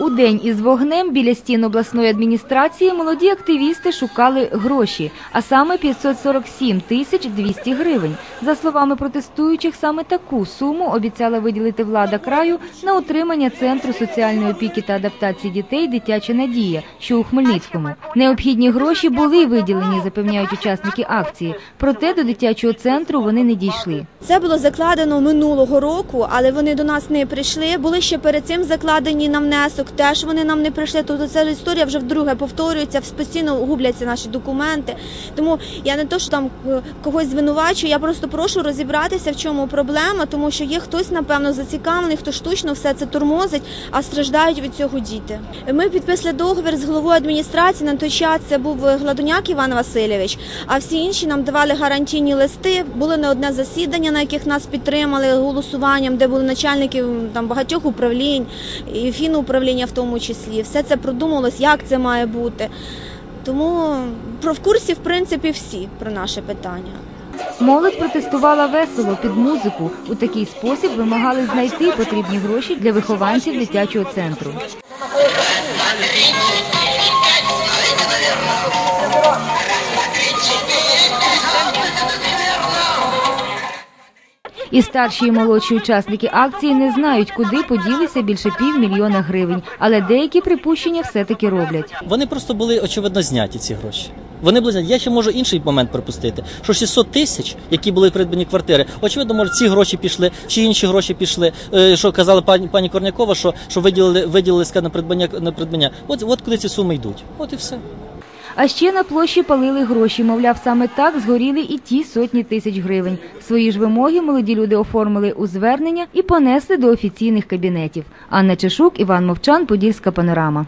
У день із вогнем біля стін обласної адміністрації молоді активісти шукали гроші, а саме 547 тисяч 200 гривень. За словами протестуючих, саме таку суму обіцяла виділити влада краю на утримання центру соціальної опіки та адаптації дітей Дитяча надія, що у Хмельницькому. Необхідні гроші були виділені, запевняють учасники акції. Проте до дитячого центру вони не дійшли. Це було закладено минулого року, але вони до нас не прийшли. Були ще перед цим закладені на внесок. Теж вони нам не прийшли. Тобто ця історія вже вдруге повторюється, постійно губляться наші документи. Тому я не то, що там е, когось звинувачую, я просто прошу розібратися, в чому проблема, тому що є хтось, напевно, зацікавлений, хто штучно все це тормозить, а страждають від цього діти. Ми підписали договір з головою адміністрації. На той час це був Гладуняк Іван Васильович. А всі інші нам давали гарантійні листи. Були не одне засідання, на яких нас підтримали голосуванням, де були начальники там багатьох управлінь і фінуправління в тому числі. Все це продумалось, як це має бути. Тому про в курсі, в принципі, всі про наше питання. Молодь протестувала весело під музику. У такий спосіб вимагали знайти потрібні гроші для вихованців дитячого центру. І старші і молодші учасники акції не знають, куди поділися більше півмільйона гривень, але деякі припущення все-таки роблять. Вони просто були очевидно зняті ці гроші. Вони були зняті. Я ще можу інший момент припустити, що 600 тисяч, які були придбані квартири, очевидно, може ці гроші пішли, чи інші гроші пішли. Е, Що казала пані пані Корнякова, що, що виділили виділили на придбання на придбання. От от куди ці суми йдуть. От і все. А ще на площі палили гроші. Мовляв, саме так згоріли і ті сотні тисяч гривень. Свої ж вимоги молоді люди оформили у звернення і понесли до офіційних кабінетів. Анна Чешук, Іван Мовчан, Подільська панорама.